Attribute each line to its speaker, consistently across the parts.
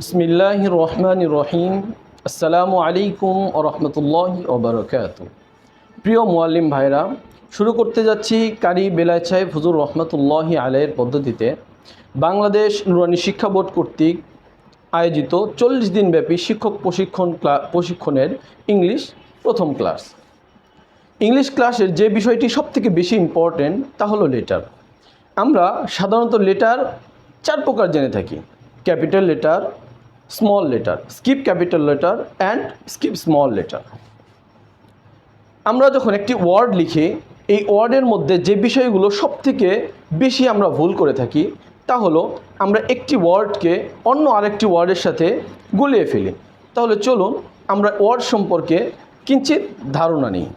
Speaker 1: বিসমিল্লাহ রহমান রহিম আসসালামু আলাইকুম ও রহমতুল্লাহ ওবরকাত প্রিয় মোয়াল্লিম ভাইরা, শুরু করতে যাচ্ছি কারি সাহেব হুজুর রহমতুল্লাহি আলাইয়ের পদ্ধতিতে। বাংলাদেশ নুরানি শিক্ষা বোর্ড কর্তৃক আয়োজিত চল্লিশ দিনব্যাপী শিক্ষক প্রশিক্ষণ প্রশিক্ষণের ইংলিশ প্রথম ক্লাস। ইংলিশ ক্লাসের যে বিষয়টি সবথেকে বেশি ইম্পর্টেন্ট তা হলো লেটার আমরা সাধারণত লেটার চার প্রকার জেনে থাকি। Capital letter small letter skip capital letter and skip small letter আমরা যখন একটি ওয়ার্ড লিখি, এই ওয়ার্ডের মধ্যে যে বিষয়গুলো সবথেকে বেশি আমরা ভুল করে থাকি, তা হলো আমরা একটি ওয়ার্ডকে অন্য আরেকটি ওয়ার্ডের সাথে গুলিয়ে ফেলি। তাহলে চলুন আমরা ওয়ার্ড সম্পর্কে কিঞ্চিত ধারণা নিই।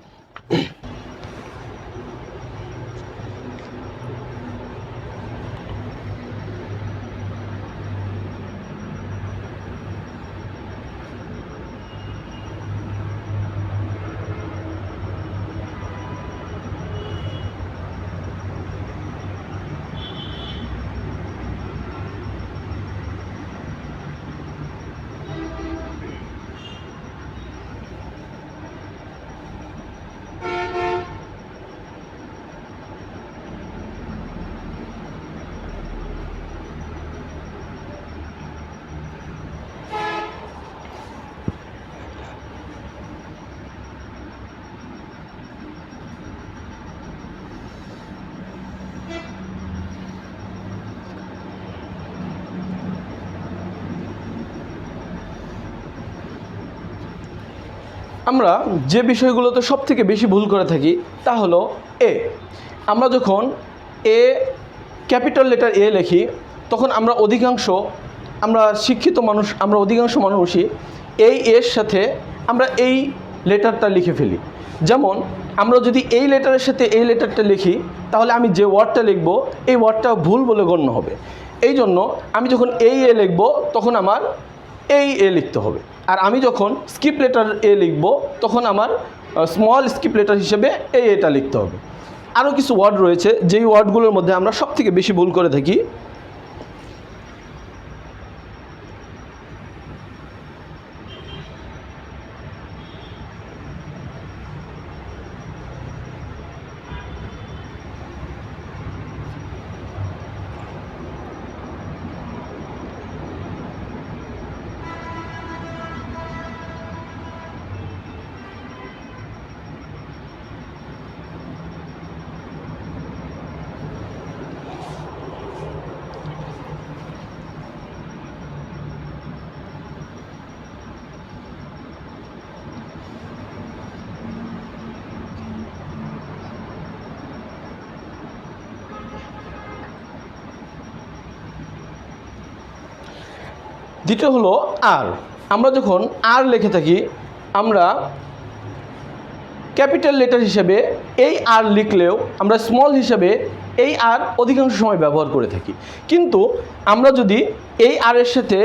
Speaker 1: আমরা যে বিষয়গুলোতে সব থেকে বেশি ভুল করে থাকি তা হলো এ আমরা যখন এ ক্যাপিটাল লেটার এ লিখি, তখন আমরা অধিকাংশ, আমরা শিক্ষিত মানুষ, আমরা অধিকাংশ মানুষই এই এর সাথে আমরা এই লেটারটা লিখে ফেলি। যেমন, আমরা যদি এই লেটারের সাথে এই লেটারটা লিখি, তাহলে আমি যে ওয়ার্ডটা লিখব, এই ওয়ার্ডটা ভুল বলে গণ্য হবে। এই জন্য আমি যখন এই এ লিখব, তখন আমার এই এ লিখতে হবে। আর আমি যখন স্কিপ লেটার এ লিখব, তখন আমার স্মল স্কিপ লেটার হিসেবে এ এটা লিখতে হবে। আরও কিছু ওয়ার্ড রয়েছে, যেই ওয়ার্ডগুলোর মধ্যে আমরা সবথেকে বেশি ভুল করে থাকি। দ্বিতীয় হলো আর আমরা যখন আর লিখে থাকি, আমরা ক্যাপিটাল লেটার হিসেবে এই আর লিখলেও আমরা স্মল হিসেবে এই আর অধিকাংশ সময় ব্যবহার করে থাকি। কিন্তু আমরা যদি এই আর এর সাথে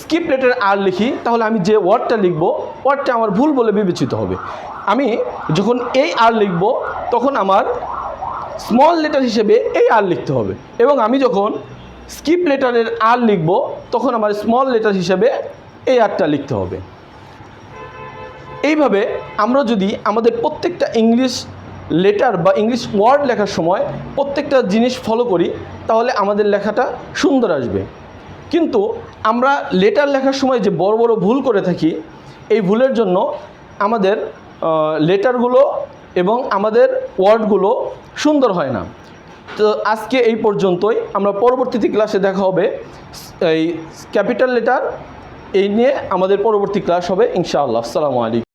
Speaker 1: স্কিপ লেটার আর লিখি, তাহলে আমি যে ওয়ার্ডটা লিখব ওয়ার্ডটা আমার ভুল বলে বিবেচিত হবে। আমি যখন এই আর লিখব, তখন আমার স্মল লেটার হিসেবে এই আর লিখতে হবে। এবং আমি যখন স্কিপ লেটারের আর লিখব, তখন আমার স্মল লেটার হিসেবে এই আরটা লিখতে হবে। এইভাবে আমরা যদি আমাদের প্রত্যেকটা ইংলিশ লেটার বা ইংলিশ ওয়ার্ড লেখার সময় প্রত্যেকটা জিনিস ফলো করি, তাহলে আমাদের লেখাটা সুন্দর আসবে। কিন্তু আমরা লেটার লেখার সময় যে বড় বড় ভুল করে থাকি, এই ভুলের জন্য আমাদের লেটারগুলো এবং আমাদের ওয়ার্ডগুলো সুন্দর হয় না। তো আজকে এই পর্যন্তই। আমরা পরবর্তীতে ক্লাসে দেখা হবে। এই ক্যাপিটাল লেটার এই নিয়ে আমাদের পরবর্তী ক্লাস হবে, ইনশাআল্লাহ। আসসালামু আলাইকুম।